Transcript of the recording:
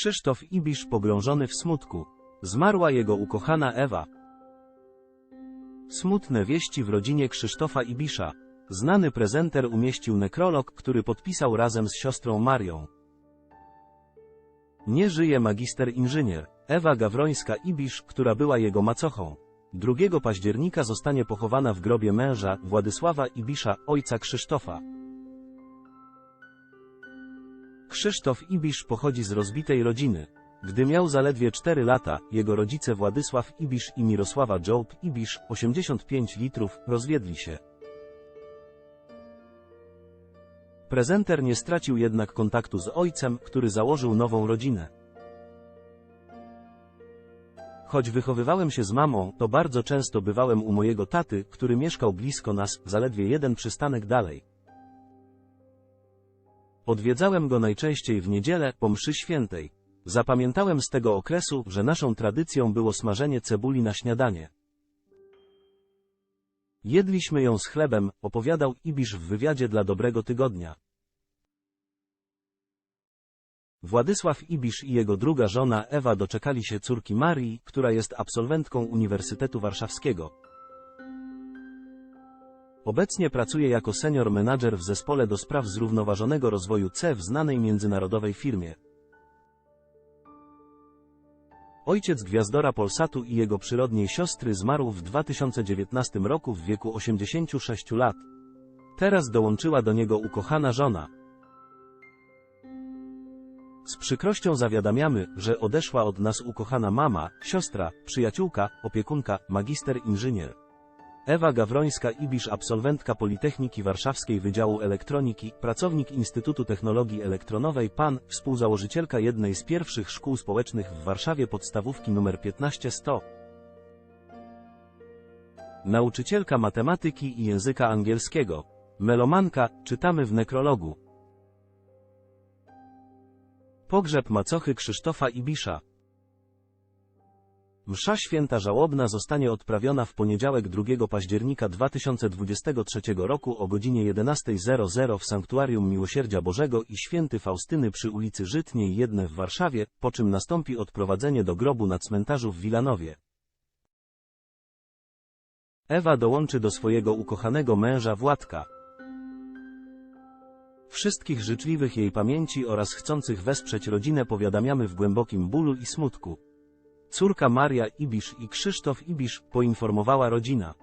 Krzysztof Ibisz pogrążony w smutku. Zmarła jego ukochana Ewa. Smutne wieści w rodzinie Krzysztofa Ibisza. Znany prezenter umieścił nekrolog, który podpisał razem z siostrą Marią. Nie żyje magister inżynier. Ewa Gawrońska-Ibisz, która była jego macochą. 2 października zostanie pochowana w grobie męża, Władysława Ibisza, ojca Krzysztofa. Krzysztof Ibisz pochodzi z rozbitej rodziny. Gdy miał zaledwie 4 lata, jego rodzice Władysław Ibisz i Mirosława Job Ibisz, 85 litrów, rozwiedli się. Prezenter nie stracił jednak kontaktu z ojcem, który założył nową rodzinę. Choć wychowywałem się z mamą, to bardzo często bywałem u mojego taty, który mieszkał blisko nas, zaledwie jeden przystanek dalej. Odwiedzałem go najczęściej w niedzielę, po mszy świętej. Zapamiętałem z tego okresu, że naszą tradycją było smażenie cebuli na śniadanie. Jedliśmy ją z chlebem, opowiadał Ibisz w wywiadzie dla Dobrego Tygodnia. Władysław Ibisz i jego druga żona Ewa doczekali się córki Marii, która jest absolwentką Uniwersytetu Warszawskiego. Obecnie pracuje jako senior menadżer w zespole do spraw zrównoważonego rozwoju C w znanej międzynarodowej firmie. Ojciec gwiazdora Polsatu i jego przyrodniej siostry zmarł w 2019 roku w wieku 86 lat. Teraz dołączyła do niego ukochana żona. Z przykrością zawiadamiamy, że odeszła od nas ukochana mama, siostra, przyjaciółka, opiekunka, magister inżynier. Ewa Gawrońska-Ibisz absolwentka Politechniki Warszawskiej Wydziału Elektroniki, pracownik Instytutu Technologii Elektronowej PAN, współzałożycielka jednej z pierwszych szkół społecznych w Warszawie podstawówki nr 15100. Nauczycielka matematyki i języka angielskiego. Melomanka, czytamy w nekrologu. Pogrzeb macochy Krzysztofa Ibisza. Msza święta żałobna zostanie odprawiona w poniedziałek 2 października 2023 roku o godzinie 11.00 w Sanktuarium Miłosierdzia Bożego i Święty Faustyny przy ulicy Żytniej 1 w Warszawie, po czym nastąpi odprowadzenie do grobu na cmentarzu w Wilanowie. Ewa dołączy do swojego ukochanego męża Władka. Wszystkich życzliwych jej pamięci oraz chcących wesprzeć rodzinę powiadamiamy w głębokim bólu i smutku. Córka Maria Ibisz i Krzysztof Ibisz poinformowała rodzina.